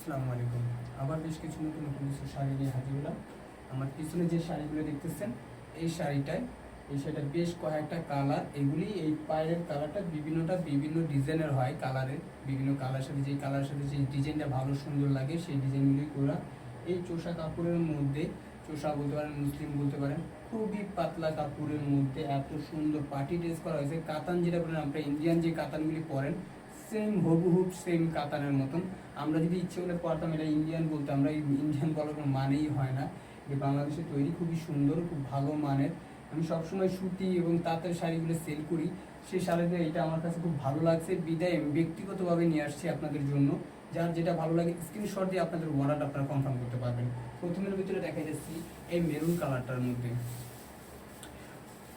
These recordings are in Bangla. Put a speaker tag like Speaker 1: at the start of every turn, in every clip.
Speaker 1: আসসালামু আলাইকুম। আবার বেশ কিছু নতুন নতুন কিছু শাড়ি নিয়ে হাজির হলাম। আমার পিছনে যে শাড়িগুলো দেখতেছেন, এই শাড়িটায়, এই শাড়িটা বেশ কয়েকটা কালার। এগুলি এই পায়ের কালারটা বিভিন্নটা বিভিন্ন ডিজাইনের হয়, কালারের, বিভিন্ন কালার সাথে যেই কালার সাথে যে ডিজাইনটা ভালো সুন্দর লাগে, সেই ডিজাইনগুলি করা এই চোষা কাপড়ের মধ্যে, চোষা বলতে পারেন, মুসলিম বলতে পারেন, খুবই পাতলা কাপড়ের মধ্যে এত সুন্দর পার্টি ড্রেস করা হয়েছে। কাতান যেটা বলেন আপনারা ইন্ডিয়ান যে কাতানগুলি পরেন সেম হুবহুব সেম কাতানের মতন। আমরা যদি ইচ্ছে করলে পড়তাম এটা ইন্ডিয়ান বলতে আমরা ইন্ডিয়ান বলার কোনো মানেই হয় না। যে বাংলাদেশে তৈরি খুবই সুন্দর, খুব ভালো মানের। আমি সবসময় সুতি এবং তাঁতের শাড়িগুলো সেল করি। সেই শাড়িতে এটা আমার কাছে খুব ভালো লাগছে। বিদায় আমি ব্যক্তিগতভাবে নিয়ে আসছি আপনাদের জন্য। যার যেটা ভালো লাগে স্ক্রিনশট দিয়ে আপনাদের অর্ডারটা আপনারা কনফার্ম করতে পারবেন। প্রথমের ভিতরে দেখা যাচ্ছি এই মেরুন কালারটার মধ্যে।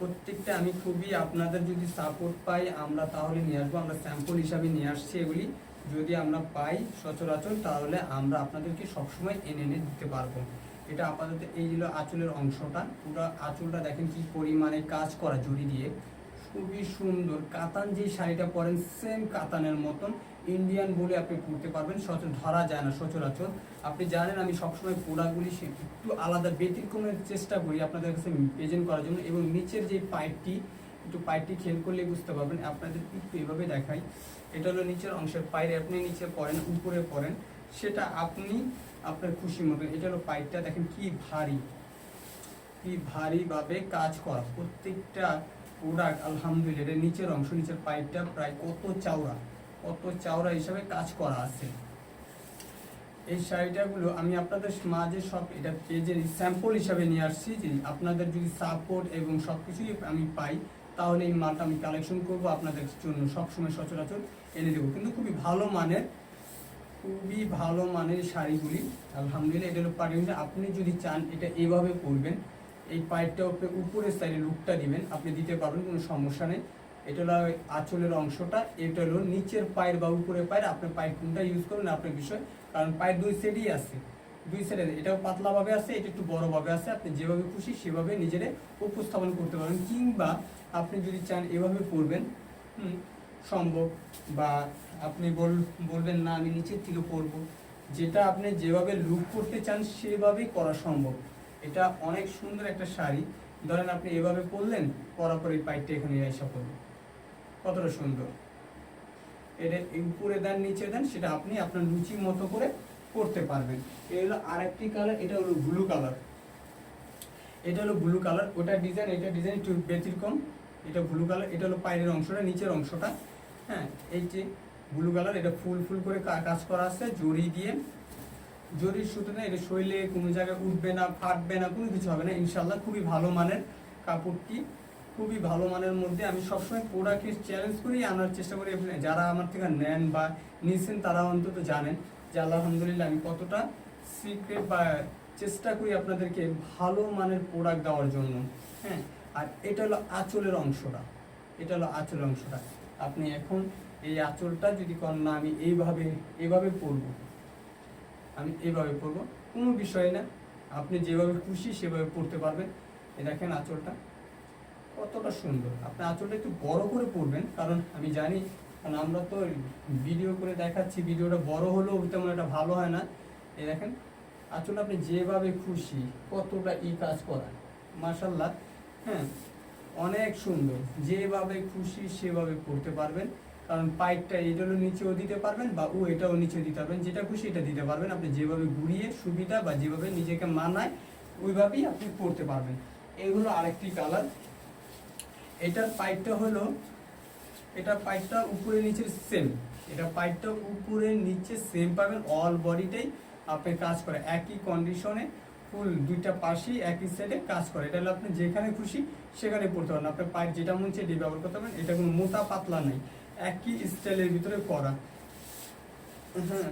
Speaker 1: প্রত্যেকটা আমি খুবই আপনাদের যদি সাপোর্ট পাই, আমরা তাহলে নিয়ে আসব। আমরা স্যাম্পল হিসাবে নিয়ে আসছি এগুলি। যদি আমরা পাই সচরাচর, তাহলে আমরা আপনাদেরকে সবসময় এনে এনে দিতে পারব। এটা আপাতত এই হলো আঁচলের অংশটা। পুরো আঁচলটা দেখেন কি পরিমাণে কাজ করা, জুড়ি দিয়ে। খুবই সুন্দর। কাতান যে শাড়িটা পরেন সেম কাতানের মতন। ইন্ডিয়ান বলে আপনি পরতে পারবেন সচর ধরা যায় না, সচরাচর। আপনি জানেন, আমি সবসময় পোড়াগুলি একটু আলাদা ব্যতিক্রমের চেষ্টা করি আপনাদের কাছে প্রেজেন্ট করার জন্য এবং নিচের যে পাইপটি, একটু পাইপটি খেয়াল করলে বুঝতে পারবেন। আপনাদের একটু এভাবে দেখাই। এটা হলো নিচের অংশের পায়ের আপনি নিচে পড়েন উপরে পড়েন সেটা আপনি আপনার খুশি মতন, এটা হলো পাইপটা। দেখেন কি ভারী, কি ভারীভাবে কাজ করা। প্রত্যেকটা প্রোডাক্ট আলহামদুলিল্লাহ এটা নিচের অংশ, নিচের পাইপটা প্রায় কত চওড়া? কত চওড়া হিসাবে কাজ করা আছে। এই শাড়িটাগুলো আমি আপনাদের মাঝে সব এটা পেজের স্যাম্পল হিসাবে নিয়ে আসছি, যে আপনাদের যদি সাপোর্ট এবং সব কিছুই আমি পাই, তাহলে এই মালটা আমি কালেকশন করব আপনাদের জন্য সবসময় সচরাচর এনে দেবো। কিন্তু খুবই ভালো মানের, খুবই ভালো মানের শাড়িগুলি, আলহামদুলিল্লাহ এটা হলো পাটি আপনি যদি চান এটা এভাবে পরবেন এই পাইপটা উপরে উপরের সাইডে লুকটা দিবেন আপনি দিতে পারবেন কোনো সমস্যা নেই। এটা হলো আঁচলের অংশটা এটা হলো নিচের পায়ের বা উপরের পায়ের আপনি পায়ের কোনটা ইউজ করবেন আপনার বিষয়। কারণ পায়ের দুই সাইডেই আছে। দুই সাইডে এটাও পাতলাভাবে আছে এটা একটু বড়োভাবে আছে আপনি যেভাবে খুশি সেভাবে নিজেরে উপস্থাপন করতে পারবেন। কিংবা আপনি যদি চান এভাবে পরবেন হুম, সম্ভব বা আপনি বল বলবেন না আমি নিচের থেকে পরবো যেটা আপনি যেভাবে লুক করতে চান সেভাবেই করা সম্ভব। এটা অনেক সুন্দর একটা শাড়ি। ধরেন আপনি এভাবে পরলেন, পরার পরে এই পাইপটা এখানে এসে পড়বে কতটা সুন্দর। এটা উপরে দেন, নিচে দেন, সেটা আপনি আপনার রুচি মতো করে করতে পারবেন। এই হলো আরেকটি কালার, এটা হলো ব্লু কালার। এটা হলো ব্লু কালার, ওটা ডিজাইন, এটা ডিজাইন একটু ব্যতিক্রম। এটা ব্লু কালার, এটা হলো পায়ের অংশটা, নিচের অংশটা। হ্যাঁ এই যে ব্লু কালার, এটা ফুল ফুল করে কাজ করা আছে, জড়ি দিয়ে জরির সুতো না এটা শৈলে কোনো জায়গায় উঠবে না, ফাটবে না, কোনো কিছু হবে না। ইনশাল্লাহ খুবই ভালো মানের কাপড়টি, খুবই ভালো মানের মধ্যে আমি সবসময় প্রোডাক্টকে চ্যালেঞ্জ করি, আনার চেষ্টা করি। যারা আমার থেকে নেন বা নিছেন, তারা অন্তত জানেন যে আলহামদুলিল্লাহ আমি কতটা সিক্রেট বা চেষ্টা করি আপনাদেরকে ভালো মানের প্রোডাক্ট দেওয়ার জন্য। হ্যাঁ আর এটা হলো আঁচলের অংশটা। এটা হলো আঁচলের অংশটা। আপনি এখন এই আঁচলটা যদি করেন না, আমি এইভাবে এইভাবে পরবো। আমি এভাবে পরবো কোনো বিষয় না। আপনি যেভাবে খুশি সেভাবে পড়তে পারবেন। এ দেখেন আঁচলটা। কতটা সুন্দর। আপনি আঁচলটা একটু বড় করে পড়বেন, কারণ আমি জানি, কারণ আমরা তো ভিডিও করে দেখাচ্ছি, ভিডিওটা বড় হলেও তেমন একটা ভালো হয় না। এ দেখেন, আঁচলটা আপনি যেভাবে খুশি, কতটা ই কাজ করা। মার্শাল্লাহ হ্যাঁ অনেক সুন্দর। যেভাবে খুশি সেভাবে পড়তে পারবেন। কারণ পাইপটা এটারও নিচেও দিতে পারবেন বা ও এটাও নিচেও দিতে পারবেন, যেটা খুশি এটা দিতে পারবেন। আপনি যেভাবে ঘুরিয়ে সুবিধা বা যেভাবে নিজেকে মানায়, ওইভাবেই আপনি পড়তে পারবেন। এগুলো আরেকটি কালার। এটার পাইপটা হলো এটা পাইপটা উপরে নিচে সেম এটা পাইপটা উপরে নিচে সেম পাবেন অল বডিটাই আপনি কাজ করে, একই কন্ডিশনে ফুল দুইটা পাশেই একই সাইডে কাজ করে। এটা হলো আপনি যেখানে খুশি সেখানে পড়তে পারেন আপনার পাইপ যেটা মন চাই ব্যবহার করতে পারেন এটা কোনো মোটা পাতলা নাই। একই স্টাইলের ভিতরে করা হ্যাঁ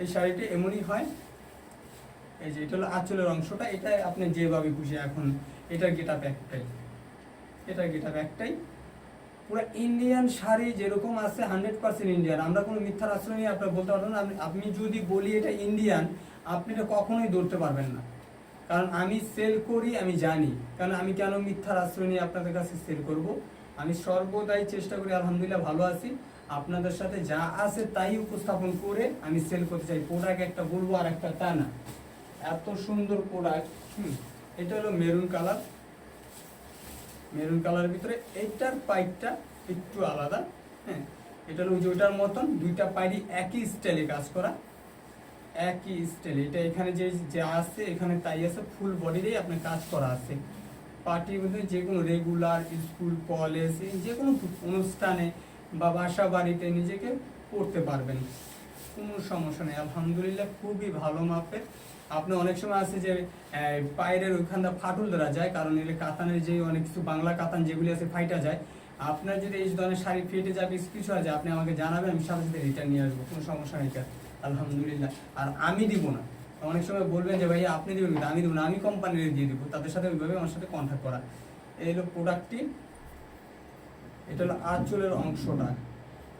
Speaker 1: এই শাড়িটি এমনই হয়, এই যে এটা হলো আঁচলের অংশটা, এটা আপনি যেভাবে খুশি এখন, এটার গেট একটাই। এটার গেট একটাই। পুরো ইন্ডিয়ান শাড়ি যেরকম আছে হান্ড্রেড পার্সেন্ট ইন্ডিয়ান আমরা কোনো মিথ্যার আশ্রয় নিয়ে আপনার বলতে পারবেন না। আপনি যদি বলি এটা ইন্ডিয়ান আপনি এটা কখনোই ধরতে পারবেন না। কারণ আমি সেল করি, আমি জানি। কারণ আমি কেন মিথ্যার আশ্রয় নিয়ে আপনাদের কাছে সেল করব? আমি সর্বদাই চেষ্টা করি, আলহামদুলিল্লাহ ভালো আছি। আপনাদের সাথে যা আছে তাই উপস্থাপন করে আমি সেল করতে চাই। প্রোডাক্ট একটা বলব আর একটা তা না। এত সুন্দর প্রোডাক্ট হুম, এটা হলো মেরুন কালার মেরুন কালারের ভিতরে এইটার পাইপটা একটু আলাদা হ্যাঁ। এটা হলো যে ওইটার মতন, দুইটা পাইপই একই স্টাইলে কাজ করা। একই স্টাইলে এটা এখানে যে যে আছে, এখানে তাই আছে ফুল বডিতেই আপনার কাজ করা আছে। পার্টির মধ্যে যে কোনো রেগুলার স্কুল কলেজ যে কোনো অনুষ্ঠানে বা বাসা বাড়িতে নিজেকে পড়তে পারবেন। কোনো সমস্যা নেই। আলহামদুলিল্লাহ খুবই ভালো মাপের। আপনি অনেক সময় আছে যে পায়ের ওইখানটা ফাটল ধরা যায়, কারণ এলে কাতানের যে অনেক কিছু বাংলা কাতান যেগুলি আছে ফাইটা যায়। আপনার যদি এই ধরনের শাড়ি ফেটে যাবে, কিছু আছে আপনি আমাকে জানাবেন, আমি সাথে সাথে রিটার্ন নিয়ে আসব, কোনো সমস্যা নেই। আলহামদুলিল্লাহ। আর আমি দিব না। অনেক সময় বলবেন যে ভাই আপনি দেবেন আমি দেবো না। আমি কোম্পানির দিয়ে দিব। তাদের সাথে ওইভাবে আমার সাথে কন্ট্যাক্ট করা। এই হলো প্রোডাক্টটি এটা হলো আঁচলের অংশটা।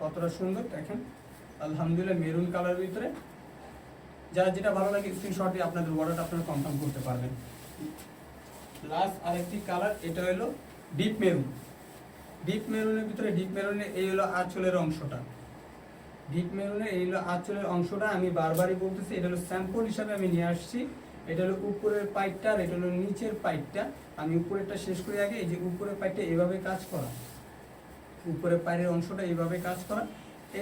Speaker 1: কতটা সুন্দর, দেখেন। আলহামদুলিল্লাহ, মেরুন কালার ভিতরে। যার যেটা ভালো লাগে স্ক্রিনশট আপনাদের অর্ডারটা আপনারা কনফার্ম করতে পারবেন। লাস্ট আরেকটি কালার, এটা হলো ডিপ মেরুন ডিপ মেরুনের ভিতরে ডিপ মেরুনের এই হলো আঁচলের অংশটা। ডিপ মেরুনের এই হলো আঁচলের অংশটা, আমি বারবারই বলতেছি, এটা হলো স্যাম্পল হিসাবে আমি নিয়ে আসছি। এটা হলো উপরের পাইপটা আর এটা হলো নিচের পাইপটা আমি উপরেরটা শেষ করে আগে, এই যে উপরের পাইপটা এভাবে কাজ করা। উপরের পায়ের অংশটা এইভাবে কাজ করা।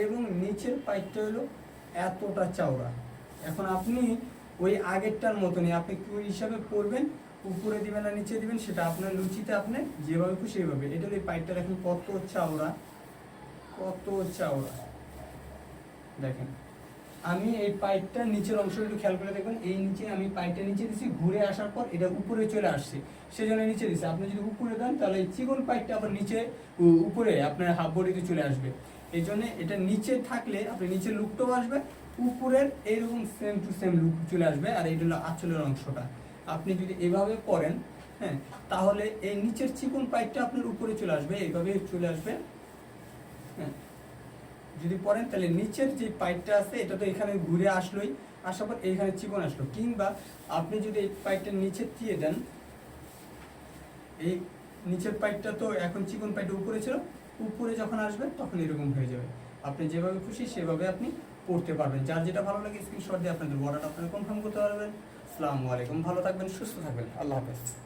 Speaker 1: এবং নিচের পাইপটা হলো এতটা চওড়া। এখন আপনি ওই আগেরটার মতনই, আপনি কুই হিসাবে পরবেন উপরে দিবেন না নিচে দিবেন, সেটা আপনার লুচিতে আপনি যেভাবে খুশি সেইভাবে এটা হলো এই পাইপটা দেখেন কত চওড়া? কত চওড়া? দেখেন। আমি এই পাইপটা নিচের অংশ একটু খেয়াল করে দেখবেন এই নিচে আমি পাইপটা নিচে দিছি, ঘুরে আসার পর এটা উপরে চলে আসছে, সেজন্য নিচে দিছি। আপনি যদি উপরে দেন, তাহলে চিকন পাইপটা আবার নিচে উপরে আপনার হাফ বডিতে চলে আসবে। এই জন্য এটা নিচে থাকলে আপনি নিচের লুকটাও আসবে, উপরের এইরকম সেম টু সেম লুক চলে আসবে, আর এইটা হলো আঁচলের অংশটা। আপনি যদি এভাবে পরেন হ্যাঁ তাহলে এই নিচের চিকন পাইপটা আপনার উপরে চলে আসবে, এইভাবে চলে আসবে হ্যাঁ। যদি পরেন তাহলে নিচের যে পাইপটা আছে, এটা তো এখানে ঘুরে আসলোই, আসার পর এইখানে চিকন আসলো। কিংবা আপনি যদি এই পাইপটা নিচে দিয়ে দেন, এই নিচের পাইপটা তো এখন চিকন পাইপটা উপরে ছিল, উপরে যখন আসবে, তখন এরকম হয়ে যাবে। আপনি যেভাবে খুশি সেভাবে আপনি পড়তে পারবেন। যার যেটা ভালো লাগে স্ক্রিনশট দিয়ে আপনাদের অর্ডারটা আপনারা কনফার্ম করতে পারবেন। আসসালামু আলাইকুম। ভালো থাকবেন, সুস্থ থাকবেন। আল্লাহ হাফেজ।